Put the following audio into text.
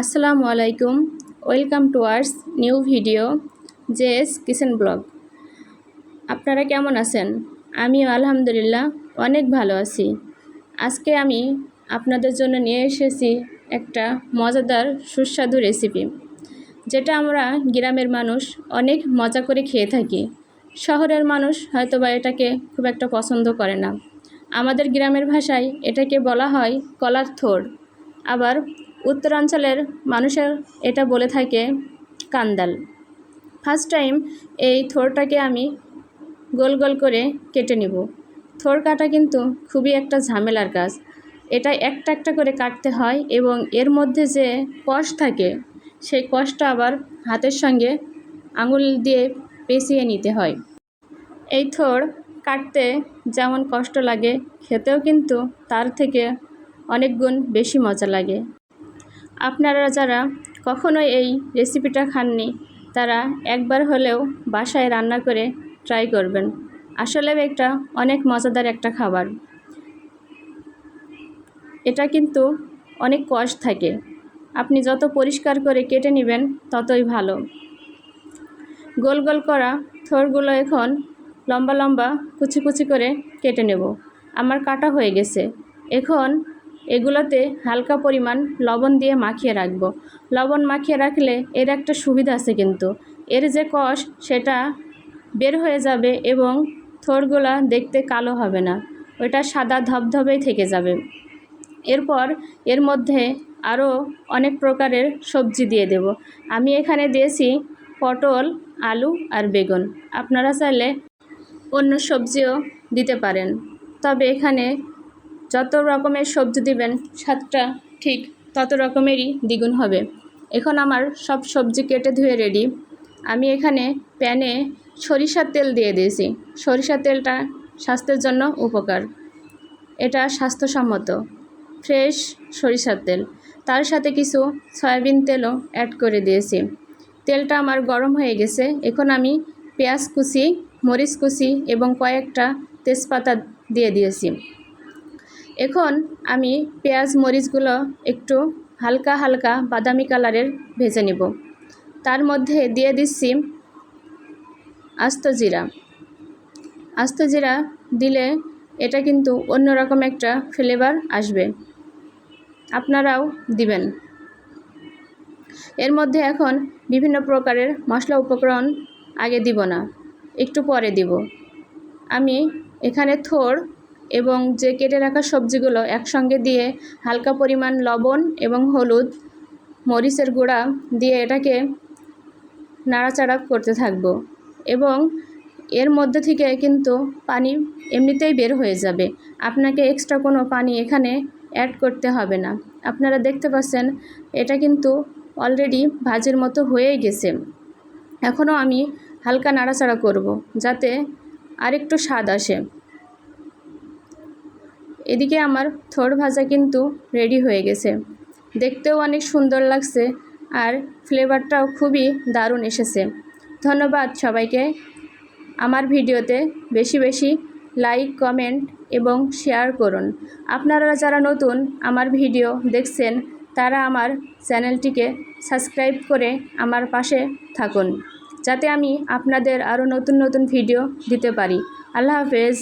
আসসালামু আলাইকুম। Welcome to ours new video JS kitchen blog. আপনারা কেমন আছেন? আমিও আলহামদুলিল্লাহ অনেক ভালো আছি। আজকে আমি আপনাদের জন্য নিয়ে এসেছি একটা মজাদার সুস্বাদু রেসিপি, যেটা আমরা গ্রামের মানুষ অনেক মজা করে খেয়ে থাকি। শহরের মানুষ হয়তো বা এটাকে খুব একটা পছন্দ করে না। আমাদের গ্রামের ভাষায় এটাকে বলা হয় কলার থোড়, আবার উত্তরাঞ্চলের মানুষের এটা বলে থাকে কান্দাল। ফার্স্ট টাইম এই থোড়টাকে আমি গোল গোল করে কেটে নিব। থোড় কাটা কিন্তু খুবই একটা ঝামেলার কাজ। এটা একটা একটা করে কাটতে হয় এবং এর মধ্যে যে কষ থাকে, সেই কষটা আবার হাতের সঙ্গে আঙুল দিয়ে পেঁচিয়ে নিতে হয়। এই থোড় কাটতে যেমন কষ্ট লাগে, খেতেও কিন্তু তার থেকে অনেক গুণ বেশি মজা লাগে। আপনারা যারা কখনো এই রেসিপিটা খাননি, তারা একবার হলেও বাসায় রান্না করে ট্রাই করবেন। আসলে একটা অনেক মজাদার একটা খাবার। এটা কিন্তু অনেক কষ থাকে। আপনি যত পরিষ্কার করে কেটে নেবেন, ততই ভালো। গোল গোল করা থোরগুলো এখন লম্বা লম্বা কুচি কুচি করে কেটে নেব। আমার কাটা হয়ে গেছে। এখন এগুলোতে হালকা পরিমাণ লবণ দিয়ে মাখিয়ে রাখব। লবণ মাখিয়ে রাখলে এর একটা সুবিধা আছে কিন্তু। এর যে কষ সেটা বের হয়ে যাবে এবং থোরগুলা দেখতে কালো হবে না। ওইটা সাদা ধবধবেই থেকে যাবে। এরপর এর মধ্যে আরও অনেক প্রকারের সবজি দিয়ে দেব। আমি এখানে দিয়েছি পটল, আলু আর বেগুন। আপনারা চাইলে অন্য সবজিও দিতে পারেন। তবে এখানে যত রকমের সবজি দিবেন, স্বাদটা ঠিক তত রকমেরই দ্বিগুণ হবে। এখন আমার সব সবজি কেটে ধুয়ে রেডি আমি এখানে প্যানে সরিষার তেল দিয়ে দিয়েছি। সরিষার তেলটা স্বাস্থ্যের জন্য উপকার। এটা স্বাস্থ্যসম্মত, ফ্রেশ সরিষার তেল। তার সাথে কিছু সয়াবিন তেলও অ্যাড করে দিয়েছি। তেলটা আমার গরম হয়ে গেছে। এখন আমি পেঁয়াজ কুচি, মরিচ কুচি এবং কয়েকটা তেজপাতা দিয়ে দিয়েছি। এখন আমি পেঁয়াজ, মরিচগুলো একটু হালকা হালকা বাদামি কালারের ভেজে নেব। তার মধ্যে দিয়ে দিচ্ছি আস্ত জিরা। আস্ত জিরা দিলে এটা কিন্তু অন্যরকম একটা ফ্লেভার আসবে। আপনারাও দিবেন। এর মধ্যে এখন বিভিন্ন প্রকারের মশলা উপকরণ আগে দিব না, একটু পরে দিব। আমি এখানে থোড় এবং যে কেটে রাখা সবজিগুলো একসঙ্গে দিয়ে হালকা পরিমাণ লবণ এবং হলুদ, মরিচের গুঁড়া দিয়ে এটাকে নাড়াচাড়া করতে থাকব। এবং এর মধ্যে থেকে কিন্তু পানি এমনিতেই বের হয়ে যাবে। আপনাকে এক্সট্রা কোনো পানি এখানে অ্যাড করতে হবে না। আপনারা দেখতে পাচ্ছেন, এটা কিন্তু অলরেডি ভাজির মতো হয়েই গেছে। এখনও আমি হালকা নাড়াচাড়া করব যাতে আরেকটু স্বাদ আসে। এদিকে আমার থোড় ভাজা কিন্তু রেডি হয়ে গেছে। দেখতেও অনেক সুন্দর লাগছে আর ফ্লেভারটাও খুবই দারুণ এসেছে। ধন্যবাদ সবাইকে। আমার ভিডিওতে বেশি বেশি লাইক কমেন্ট এবং শেয়ার করুন। আপনারা যারা নতুন আমার ভিডিও দেখছেন, তারা আমার চ্যানেলটিকে সাবস্ক্রাইব করে আমার পাশে থাকুন। যাতে আমি আপনাদের আরও নতুন নতুন ভিডিও দিতে পারি। আল্লাহ হাফেজ।